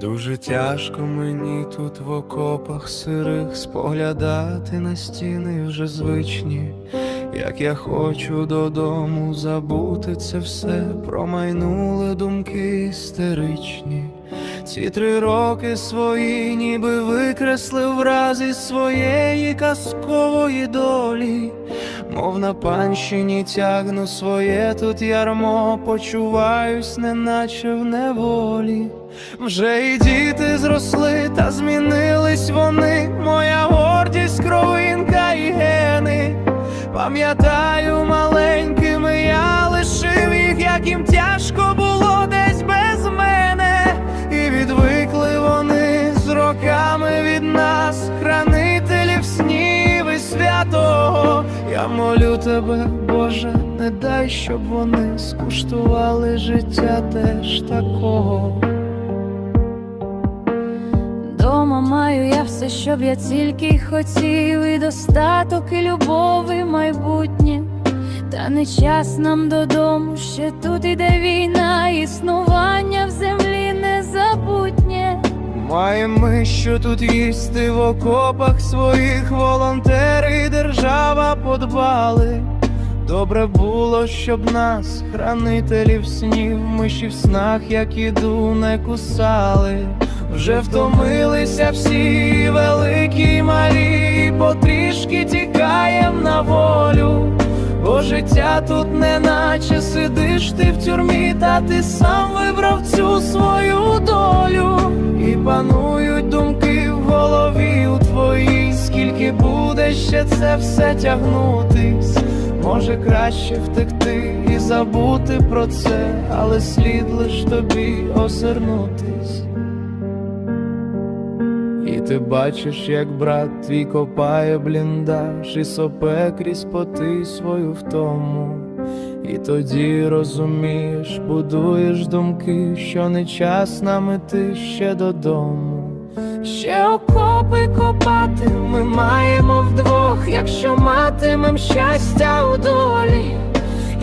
Дуже тяжко мені тут в окопах сирих споглядати на стіни вже звичні, як я хочу додому забути це все, промайнули думки істеричні. Ці три роки свої, ніби викреслив враз із своєї казкової долі, мов на панщині тягну своє тут ярмо, почуваюсь, неначе в неволі. Вже і діти зросли, та змінились вони, моя гордість, кровинка і гени. Пам'ятаю, маленькими я лишив їх, як їм тяжко було Я молю тебе, Боже, не дай, щоб вони скуштували життя теж такого. Дома маю я все, щоб я тільки й хотів, і достаток, і любов, і майбутнє. Та не час нам додому, ще тут іде війна, Маємо ми, що тут їсти в окопах своїх волонтери держава подбали. Добре було, щоб нас, хранителів снів, миші в снах, як іду, не кусали. Вже втомилися всі великі й малі, потрішки тікаєм на волю. Бо життя тут не наче сидиш ти в тюрмі, та ти сам вибрав цю свою долю. Панують думки в голові у твоїй, скільки буде ще це все тягнутись. Може краще втекти і забути про це, але слід лиш тобі озирнутись. І ти бачиш, як брат твій копає бліндаж і сопе крізь поти свою втому. І тоді розумієш, будуєш думки, що не час нам іти ще додому. Ще окопи копати ми маємо вдвох, якщо матимем щастя у долі.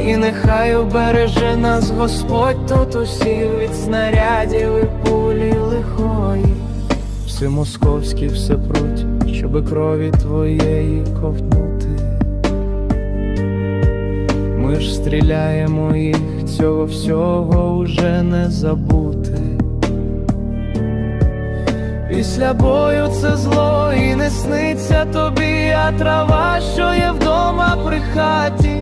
І нехай обереже нас Господь тут усіх від снарядів і пулі лихої. Все московські все пруть, щоби крові твоєї ковтнути. Стріляємо їх, цього всього уже не забути. Після бою це зло і не сниться тобі, а трава, що є вдома при хаті.